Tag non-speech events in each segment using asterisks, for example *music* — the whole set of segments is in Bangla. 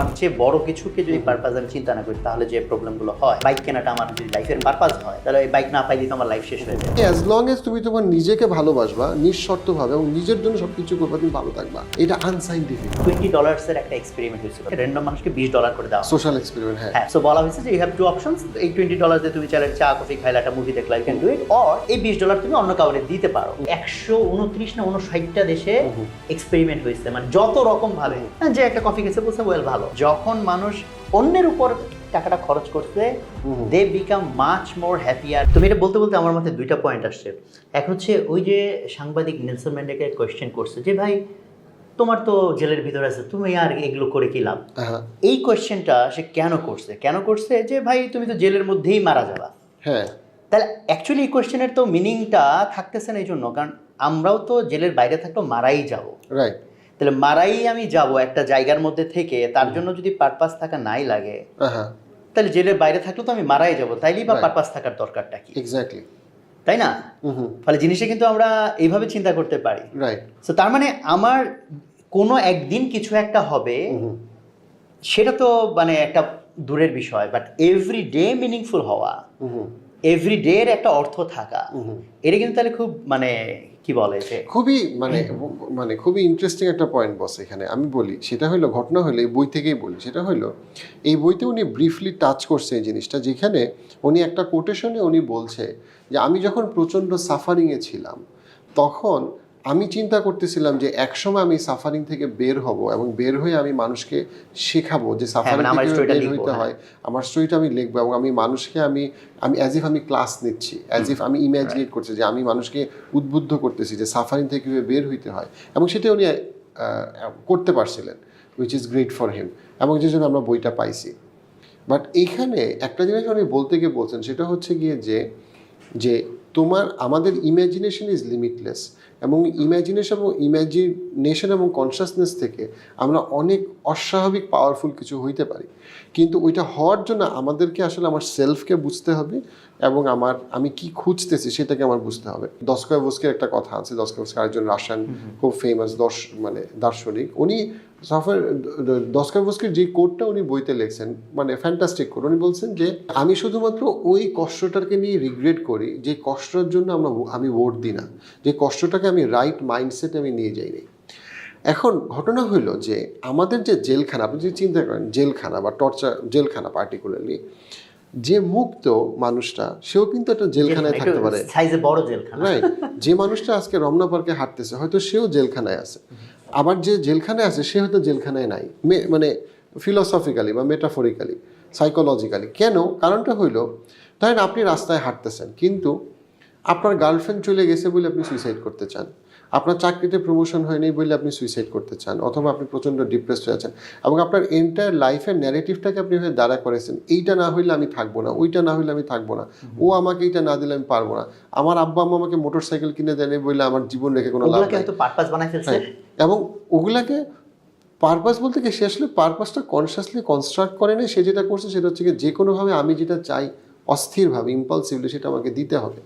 আমার চেয়ে বড় কিছুকে যদি পারপাস আমি চিন্তা না করি তাহলে যে প্রবলেমগুলো হয় বাইক কেনাটা আমার যদি লাইফের পারপাস হয় তাহলে এই বাইক না পাইলে তো আমার লাইফ শেষ হয়ে যায়। অ্যাজ লং এজ তুমি তোমার নিজেকে ভালোবাসবা নিঃশর্তভাবে এবং নিজের জন্য সব কিছু করবা তুমি ভালো থাকবা এটা আনসাইন্টিফিক টোয়েন্টি ডলার্সের একটা এক্সপেরিমেন্ট হয়েছিল। র্যান্ডম মানুষকে বিশ ডলার করে দেওয়া। সোশ্যাল এক্সপেরিমেন্ট হ্যাঁ। হ্যাঁ সো বলা হয়েছে যে ইউ হ্যাভ টু অপশনস এই টোয়েন্টি ডলার দিয়ে তুমি চাইলে চা কফি খাইলে একটা মুভি দেখলা you can do it or এই বিশ ডলার তুমি অন্য কাউকে দিতে পারো। একশো উনত্রিশ না উনষাটটা দেশে এক্সপেরিমেন্ট হয়েছে। মানে যত রকম ভাবে হ্যাঁ, যে একটা কফি খেয়েছে বলছে ওয়েল ভালো। যখন মানুষ অন্যের উপর টাকাটা খরচ করছে they become much more happier তুমি এটা বলতে বলতে আমার মাথায় দুইটা পয়েন্ট আসছে। এক হচ্ছে ওই যে সাংবাদিক নেলসন ম্যান্ডেকে কোয়েশ্চেন করছে যে ভাই তোমার তো জেলের ভিতরে আছে তুমি আর এগুলো করে কি লাভ? হ্যাঁ। এই কোয়েশ্চেনটা সে কেন করছে? কেন করছে যে ভাই তুমি তো জেলের মধ্যেই মারা যাবা। হ্যাঁ। তাহলে অ্যাকচুয়ালি এই কোয়েশ্চেনের তো মিনিংটা থাকতেছে না এই জন্য কারণ আমরাও তো জেলের বাইরে থাকলেও মারাই যাব। রাইট তাহলে মারাই আমি যাব একটা জায়গার মধ্যে থেকে তার জন্য যদি পারপাস থাকা নাই লাগে তাহলে জেলের বাইরে থাকলেও তো আমি মারাই যাব তাইলেই বা পারপাস থাকার দরকারটা কি? এক্স্যাক্টলি তাই না? ফলে জিনিসটা কিন্তু আমরা এইভাবে চিন্তা করতে পারি। রাইট তো তার মানে আমার কোনো একদিন কিছু একটা হবে সেটা তো মানে একটা দূরের বিষয় বাট এভরি ডে মিনিংফুল হওয়া হুম এভরি ডে এর একটা অর্থ থাকা। এটা কিন্তু তাহলে খুব মানে কি বলে যে খুবই মানে মানে খুবই ইন্টারেস্টিং একটা পয়েন্ট বস এখানে। আমি বলি সেটা হলো ঘটনা হলো এই বই থেকেই বলি সেটা হলো এই বইতে উনি ব্রিফলি টাচ করছে এই জিনিসটা যেখানে উনি একটা কোটেশনে উনি বলছে যে আমি যখন প্রচণ্ড সাফারিংয়ে ছিলাম তখন আমি চিন্তা করতেছিলাম যে একসময় আমি সাফারিং থেকে বের হব এবং বের হয়ে আমি মানুষকে শেখাবো যে সাফারিং মানে আমার থেকে বের হইতে হ্যাঁ। হয় আমার স্টোরিটা আমি লিখব এবং আমি মানুষকে আমি আমি অ্যাজ ইফ আমি ক্লাস নিচ্ছি অ্যাজ ইফ আমি ইমাজিনেট করছি যে আমি মানুষকে উদ্বুদ্ধ করতেছি যে সাফারিং থেকে কীভাবে বের হইতে হয় এবং সেটা উনি করতে পারছিলেন which is great for him এবং যে জন্য আমরা বইটা পাইছি বাট এইখানে একটা জিনিস উনি বলতে গিয়ে বলছেন সেটা হচ্ছে গিয়ে যে যে তোমার আমাদের ইমাজিনেশন ইজ লিমিটলেস এবং ইমাজিনেশন এবং ইমাজিনেশন এবং কনসাসনেস থেকে আমরা অনেক অস্বাভাবিক পাওয়ারফুল কিছু হইতে পারি। কিন্তু ওইটা হওয়ার জন্য আমাদেরকে আসলে আমার সেলফকে বুঝতে হবে এবং আমার আমি কি খুঁজতেছি সেটাকে আমার বুঝতে হবে। দস্কয়ভস্কির একটা কথা আছে দস্কয়ভস্কি আরেকজন রাশিয়ান খুব ফেমাস দর্শ মানে দার্শনিক। উনি সফর দস্কয়ভস্কির যে কোডটা উনি বইতে লিখছেন মানে ফ্যান্টাস্টিক কোড উনি বলছেন যে আমি শুধুমাত্র ওই কষ্টটাকে নিয়ে রিগ্রেট করি যে কষ্টটার জন্য আমরা আমি ভোট দিই না। যে কষ্টটাকে আমি রাইট মাইন্ডসেটে আমি নিয়ে যাইনি এখন ঘটনা হইল যে আমাদের যে জেলখানা আপনি যদি চিন্তা করেন জেলখানা বা টর্চার জেলখানা পার্টিকুলারলি যে মুক্ত মানুষটা সেও কিন্তু একটা জেলখানায় থাকতে পারে। সাইজে বড় জেলখানা। রাইট যে মানুষটা আজকে রমনা পার্কে হাঁটতেছে হয়তো সেও জেলখানায় আছে। আবার যে জেলখানায় আছে সে হয়তো জেলখানায় নাই। মানে ফিলোসফিক্যালি বা মেটাফরিক্যালি সাইকোলজিক্যালি কেন? কারণটা হইল ধরেন আপনি রাস্তায় হাঁটতেছেন কিন্তু আপনার গার্লফ্রেন্ড চলে গেছে বলে আপনি সুইসাইড করতে চান। আপনার চাকরিতে প্রমোশন হয়নি বলে আপনি সুইসাইড করতে চান অথবা আপনি প্রচণ্ড ডিপ্রেসড হয়ে আছেন এবং আপনার এন্টায়ার লাইফের ন্যারেটিভটাকে আপনি হয়ে দাঁড়া করেছেন এইটা না হইলে আমি থাকব না ওইটা না হইলে আমি থাকব না। ও আমাকে এইটা না দিলে আমি পারব না। আমার আব্বা আম্মা আমাকে মোটর সাইকেল কিনে দেয়নি বলে আমার জীবন রেখে কোনো লাভ নাই। হ্যাঁ, এবং ওগুলাকে পারপাস বলতে কি সে আসলে পারপাসটা কনসিয়াসলি কনস্ট্রাক্ট করে না সে যেটা করছে সেটা হচ্ছে কি যে কোনোভাবে আমি যেটা চাই অস্থিরভাবে ইম্পালসিভলি সেটা আমাকে দিতে হবে।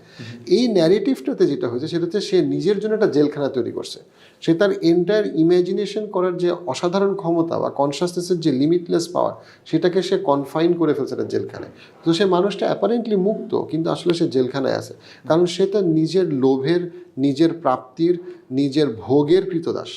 এই ন্যারেটিভটাতে যেটা হয়েছে, সেটা হচ্ছে সে নিজের জন্য একটা জেলখানা তৈরি করছে। সে তার এন্টায়ার ইমাজিনেশন করার যে অসাধারণ ক্ষমতা বা কনসাসনেসের যে লিমিটলেস পাওয়ার সেটাকে সে কনফাইন করে ফেলছে একটা জেলখানায়। তো সে মানুষটা অ্যাপারেন্টলি মুক্ত, কিন্তু আসলে সে জেলখানায় আছে। কারণ সে তার নিজের লোভের, নিজের প্রাপ্তির, নিজের ভোগের কৃতদাস।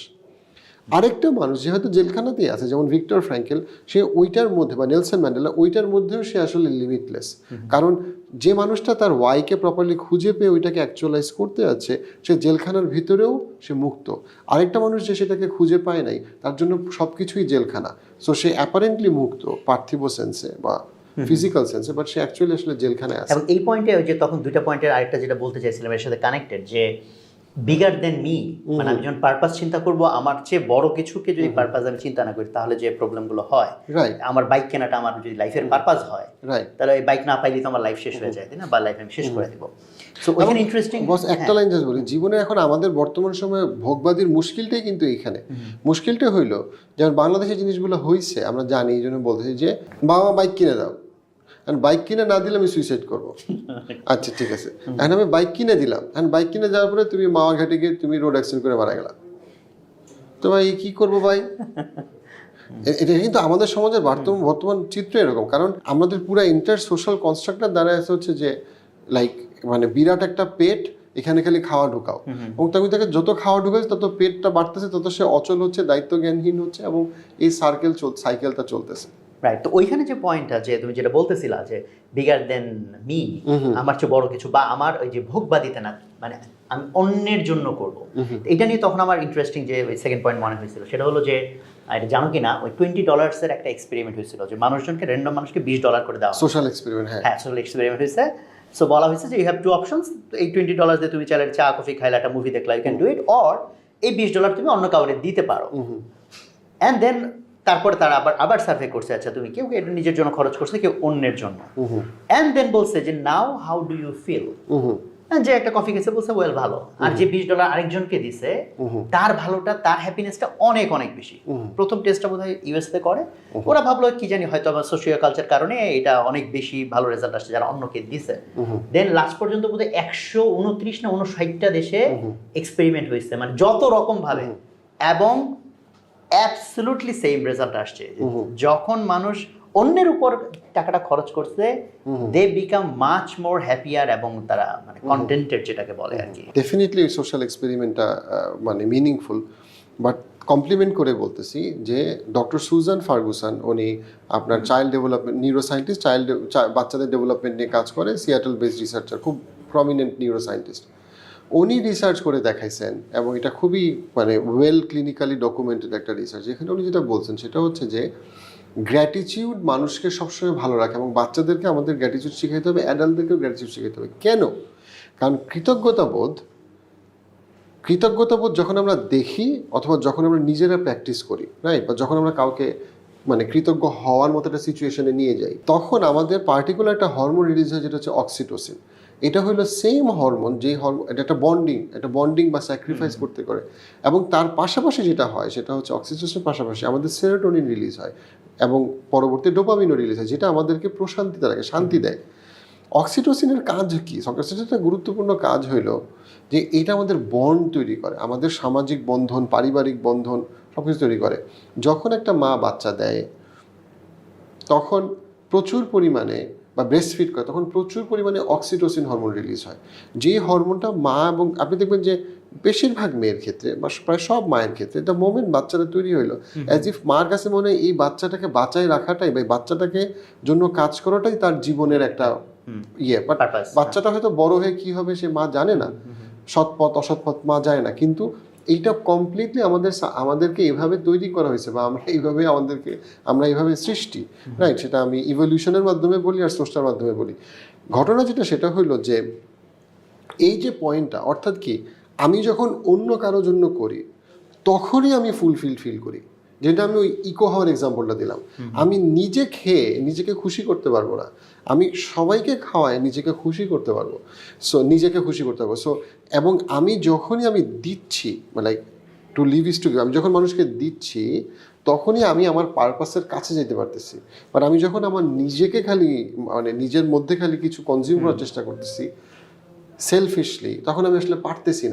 আরেকটা মানুষ যে হয়তো জেলখানাতেই আছে যেমন ভিক্টর ফ্র্যাঙ্কেল সে ওইটার মধ্যে বা নেলসন ম্যান্ডেলা ওইটার মধ্যেও সে আসলে লিমিটলেস কারণ যে মানুষটা তার ওয়াইকে প্রপারলি খুঁজে পেয়ে ওইটাকে অ্যাকচুয়ালাইজ করতে যাচ্ছে সে জেলখানার ভিতরেও সে মুক্ত। আরেকটা মানুষ যে সেটাকে খুঁজে পায় নাই তার জন্য সব কিছুই জেলখানা। সো সে অ্যাপারেন্টলি মুক্ত পার্থিব সেন্সে বা ফিজিক্যাল সেন্সে বাট সে অ্যাকচুয়ালি আসলে জেলখানায় আছে। এবং এই পয়েন্টে ওই যে তখন দুইটা পয়েন্টের আরেকটা যেটা বলতে চাইছিলাম এর সাথে কানেক্টেড যে বিগার দেন মি মানে আমি যখন পারপাস চিন্তা করব আমার চেয়ে বড় কিছুকে যদি পারপাস আমি চিন্তা না করি তাহলে যে প্রবলেমগুলো হয় আমার বাইক কেনাটা আমার যদি লাইফের পারপাস হয় তাহলে এই বাইক না পাইলে তো আমার লাইফ শেষ হয়ে যায় তাই না? বা লাইফ আমি শেষ করে দেবো। সো ওইখানে ইন্টারেস্টিং বস একটা লাইন জাস্ট বলি জীবনে এখন আমাদের বর্তমান সময়ে ভোগবাদীর মুশকিলটাই কিন্তু এইখানে। মুশকিলটা হইল যেমন বাংলাদেশে জিনিসগুলো হইছে আমরা জানি এই জন্য বলতেছি যে বাবা বাইক কিনে দাও। এখন বাইক কিনে না দিলে আমি সুইসাইড করব। *laughs* আচ্ছা ঠিক আছে। এখন আমি বাইক কিনে দিলাম। এখন বাইক কিনে যাওয়ার পরে তুমি মাওয়া ঘাটে গিয়ে তুমি রোড অ্যাক্সিডেন্ট করে মারা গেলা। তো ভাই কি করব ভাই? *laughs* এটা কিন্তু আমাদের সমাজের বর্তমান বর্তমান চিত্র এরকম। কারণ আমাদের পুরো ইন্টার সোশ্যাল কনস্ট্রাক্টর দ্বারা আছে হচ্ছে যে লাইক মানে বিরাট একটা পেট এখানে খালি খাওয়া ঢুকাও। এবং তুমি তাকে যত খাওয়া ঢুকাচ্ছে তত পেটটা বাড়তেছে তত সে অচল হচ্ছে দায়িত্ব জ্ঞানহীন হচ্ছে এবং এই সার্কেল চল সাইকেলটা চলতেছে। রাইট তো ওইখানে যে পয়েন্টটা যে তুমি যেটা বলতেছিলা যে বিগার দেন মি আমার চেয়ে বড় কিছু বা আমার ওই যে ভোগবাদিতে না মানে আমি অন্যের জন্য করব। এটা নিয়ে তখন আমার ইন্টারেস্টিং যে সেকেন্ড পয়েন্ট মনে হয়েছিল। সেটা হলো যে এটা জানো কি না ওই টোয়েন্টি ডলার্সের একটা এক্সপেরিমেন্ট হয়েছিল যে মানুষজনকে র্যান্ডম মানুষকে বিশ ডলার করে দেওয়া সোশ্যাল এক্সপেরিমেন্ট হ্যাঁ। হ্যাঁ সোশ্যাল এক্সপেরিমেন্ট হয়েছে। সো বলা হয়েছে যে ইউ হ্যাভ টু অপশনস এই টোয়েন্টি ডলার দিয়ে তুমি চাইলে চা কফি খাইলে একটা মুভি দেখলা you can do it or এই বিশ ডলার তুমি অন্য কাউকে দিতে পারো। অ্যান্ড দেন তারপরে তারা আবার আবার সার্ভে করছে আচ্ছা তুমি কেউ এটা নিজের জন্য খরচ করছে কেউ অন্যের জন্য। অ্যান্ড দেন বলছে যে now how do you feel যে একটা কফি খেয়েছে বলছে ওয়েল ভালো। আর যে বিশ ডলার আরেকজনকে দিছে তার ভালোটা তার হ্যাপিনেসটা অনেক অনেক বেশি। প্রথম টেস্টটা বোধ হয় ইউএসএ করে। ওরা ভাবলো কি জানি হয়তো আমার সোশিও কালচার কারণে এটা অনেক বেশি ভালো রেজাল্ট আসছে যারা অন্যকে দিছে। দেন লাস্ট পর্যন্ত বোধ হয় একশো উনত্রিশ না উনষাটটা দেশে এক্সপেরিমেন্ট হয়েছে। মানে যত রকম ভাবে। এবং অ্যাবসলুটলি সেম রেজাল্ট আসছে। যখন মানুষ অন্যের উপর টাকাটা খরচ করছে they become much more happier এবং তারা মানে কন্টেন্টেড যেটাকে বলে আর কি ডেফিনেটলি সোশ্যাল এক্সপেরিমেন্টটা মানে মিনিংফুল বাট কমপ্লিমেন্ট করে বলতেছি যে ডক্টর সুজান ফার্গুসান উনি আপনার child development neuroscientist child বাচ্চাদের ডেভেলপমেন্ট নিয়ে কাজ করে সিয়াটল বেসড রিসার্চার খুব প্রমিনেন্ট নিউরো সায়েন্টিস্ট উনি রিসার্চ করে দেখাইছেন এবং এটা খুবই মানে ওয়েল ক্লিনিক্যালি ডকুমেন্টেড একটা রিসার্চ এখানে উনি যেটা বলছেন সেটা হচ্ছে যে গ্র্যাটিচিউড মানুষকে সবসময় ভালো রাখে এবং বাচ্চাদেরকে আমাদের গ্র্যাটিচিউড শিখাইতে হবে অ্যাডাল্টদেরকেও গ্র্যাটিচিউড শিখাইতে হবে। কেন? কারণ কৃতজ্ঞতা বোধ কৃতজ্ঞতাবোধ যখন আমরা দেখি অথবা যখন আমরা নিজেরা প্র্যাকটিস করি রাইট বা যখন আমরা কাউকে মানে কৃতজ্ঞ হওয়ার মতো একটা সিচুয়েশনে নিয়ে যাই, তখন আমাদের পার্টিকুলার একটা হরমোন রিলিজ হয় যেটা হচ্ছে অক্সিটোসিন এটা হলো সেম হরমোন যে হরমোন এটা একটা বন্ডিং একটা বন্ডিং বা স্যাক্রিফাইস করতে করে। এবং তার পাশাপাশি যেটা হয় সেটা হচ্ছে অক্সিটোসিনের পাশাপাশি আমাদের সেরোটোনিন রিলিজ হয় এবং পরবর্তী ডোপামিনও রিলিজ হয় যেটা আমাদেরকে প্রশান্তিতে রাখে শান্তি দেয়। অক্সিটোসিনের কাজ কি? অক্সিটোসিনের একটা গুরুত্বপূর্ণ কাজ হইল যে এটা আমাদের বন্ড তৈরি করে আমাদের সামাজিক বন্ধন পারিবারিক বন্ধন সব কিছু তৈরি করে। যখন একটা মা বাচ্চা দেয় তখন প্রচুর পরিমাণে বা ব্রেস্ট ফিড করে তখন প্রচুর পরিমাণে অক্সিটোসিন হরমোন রিলিজ হয়। যে হরমোনটা মা এবং আপনি দেখবেন যে বেশিরভাগ মেয়ের ক্ষেত্রে বা প্রায় সব মায়ের ক্ষেত্রে এটা মোমেন্ট বাচ্চাটা তৈরি হইল অ্যাজ ইফ মার কাছে মনে হয় এই বাচ্চাটাকে বাঁচায় রাখাটাই বা বাচ্চাটাকে জন্য কাজ করাটাই তার জীবনের একটা ইয়ে। বাট বাচ্চাটা হয়তো বড় হয়ে কি হবে সে মা জানে না। সৎ পথ অসৎ পথ মা যায় না। কিন্তু এইটা কমপ্লিটলি আমাদের আমাদেরকে এভাবে তৈরি করা হয়েছে বা আমরা এইভাবে আমাদেরকে আমরা এইভাবে সৃষ্টি রাইট সেটা আমি ইভলিউশনের মাধ্যমে বলি আর স্রষ্টার মাধ্যমে বলি। ঘটনা যেটা সেটা হইল যে এই যে পয়েন্টটা অর্থাৎ কি আমি যখন অন্য কারোর জন্য করি তখনই আমি ফুলফিল ফিল করি। যেটা আমি ওই ইকো হওয়ার এক্সাম্পলটা দিলাম। আমি নিজে খেয়ে নিজেকে খুশি করতে পারব না। আমি সবাইকে খাওয়ায় নিজেকে খুশি করতে পারব। সো নিজেকে খুশি করতে পারব। সো এবং আমি যখনই আমি দিচ্ছি like to live is to আমি যখন মানুষকে দিচ্ছি তখনই আমি আমার পারপাসের কাছে যেতে পারতেছি। বাট আমি যখন আমার নিজেকে খালি মানে নিজের মধ্যে খালি কিছু কনজিউম করার চেষ্টা করতেছি সেলফিশলি তখন আমি আসলে পারতেছি না।